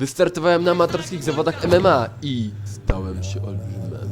Wystartowałem na amatorskich zawodach MMA i stałem się olbrzymem.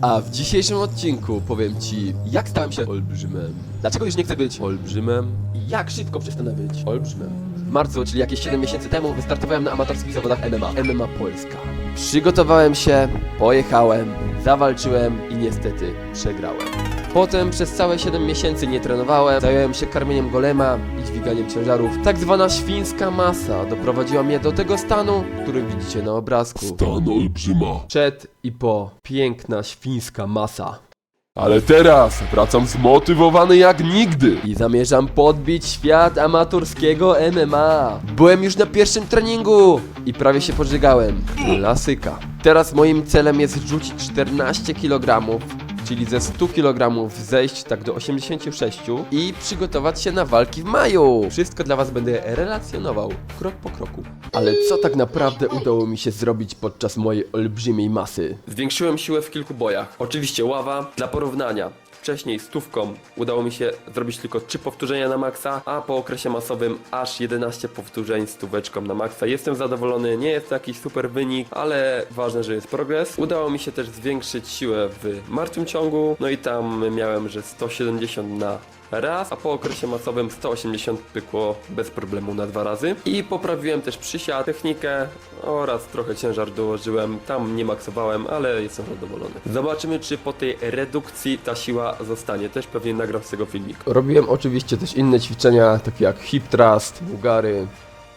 A w dzisiejszym odcinku powiem Ci, jak stałem się olbrzymem. Dlaczego już nie chcę być olbrzymem? I jak szybko przestanę być olbrzymem. W marcu, czyli jakieś 7 miesięcy temu, wystartowałem na amatorskich zawodach MMA. MMA Polska. Przygotowałem się, pojechałem, zawalczyłem i niestety przegrałem. Potem przez całe 7 miesięcy nie trenowałem, zająłem się karmieniem golema i dźwiganiem ciężarów. Tak zwana świńska masa doprowadziła mnie do tego stanu, który widzicie na obrazku. Stan olbrzyma. Przed i po. Piękna świńska masa. Ale teraz wracam zmotywowany jak nigdy. I zamierzam podbić świat amatorskiego MMA. Byłem już na pierwszym treningu i prawie się pożygałem. Klasyka. Teraz moim celem jest rzucić 14 kg, czyli ze 100 kg zejść tak do 86 i przygotować się na walki w maju. Wszystko dla was będę relacjonował, krok po kroku. Ale co tak naprawdę udało mi się zrobić podczas mojej olbrzymiej masy? Zwiększyłem siłę w kilku bojach. Oczywiście ława dla porównania. Wcześniej stówką udało mi się zrobić tylko 3 powtórzenia na maksa, a po okresie masowym aż 11 powtórzeń stóweczką na maksa. Jestem zadowolony, nie jest to jakiś super wynik, ale ważne, że jest progres. Udało mi się też zwiększyć siłę w martwym ciągu, no i tam miałem, że 170 na raz, a po okresie masowym 180 pykło bez problemu na dwa razy. I poprawiłem też przysiad, technikę oraz trochę ciężar dołożyłem. Tam nie maksowałem, ale jestem zadowolony. Zobaczymy, czy po tej redukcji ta siła zostanie. Też pewnie nagram z tego filmik. Robiłem oczywiście też inne ćwiczenia, takie jak hip thrust, bugary.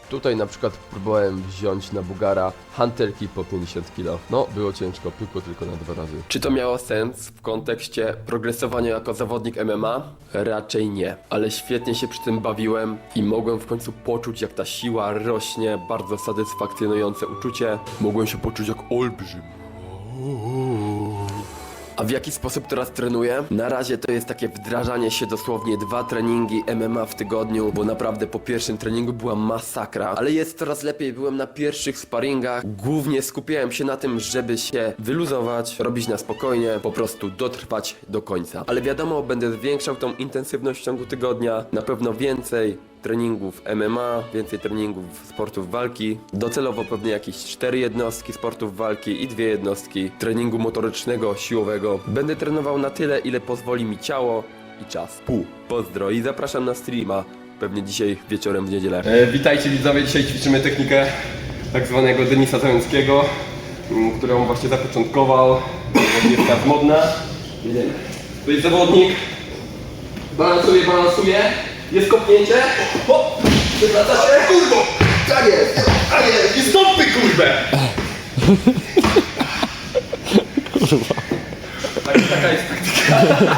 Tutaj na przykład próbowałem wziąć na Bugara hantelki po 50 kg. No, było ciężko, pykło tylko na dwa razy. Czy to miało sens w kontekście progresowania jako zawodnik MMA? Raczej nie, ale świetnie się przy tym bawiłem i mogłem w końcu poczuć jak ta siła rośnie, bardzo satysfakcjonujące uczucie. Mogłem się poczuć jak olbrzym. A w jaki sposób teraz trenuję? Na razie to jest takie wdrażanie się dosłownie dwa treningi MMA w tygodniu, bo naprawdę po pierwszym treningu była masakra, ale jest coraz lepiej. Byłem na pierwszych sparingach, głównie skupiałem się na tym, żeby się wyluzować, robić na spokojnie, po prostu dotrwać do końca. Ale wiadomo, będę zwiększał tą intensywność w ciągu tygodnia, na pewno więcej treningów MMA, więcej treningów sportów walki. Docelowo pewnie jakieś cztery jednostki sportów walki i dwie jednostki treningu motorycznego, siłowego. Będę trenował na tyle, ile pozwoli mi ciało i czas. Pół. Pozdro i zapraszam na streama. Pewnie dzisiaj wieczorem w niedzielę. E, witajcie widzowie, dzisiaj ćwiczymy technikę tak zwanego Denisa Załęckiego, m, którą właśnie zapoczątkował. Jest teraz modna. Jedziemy. To jest zawodnik, Balansuje, balansuje. Jest kopnięcie. O! Przywraca się. Kurwo! Tak jest! Tak jest! I stopy, kurwę! Kurwa. Tak, taka jest taktyka.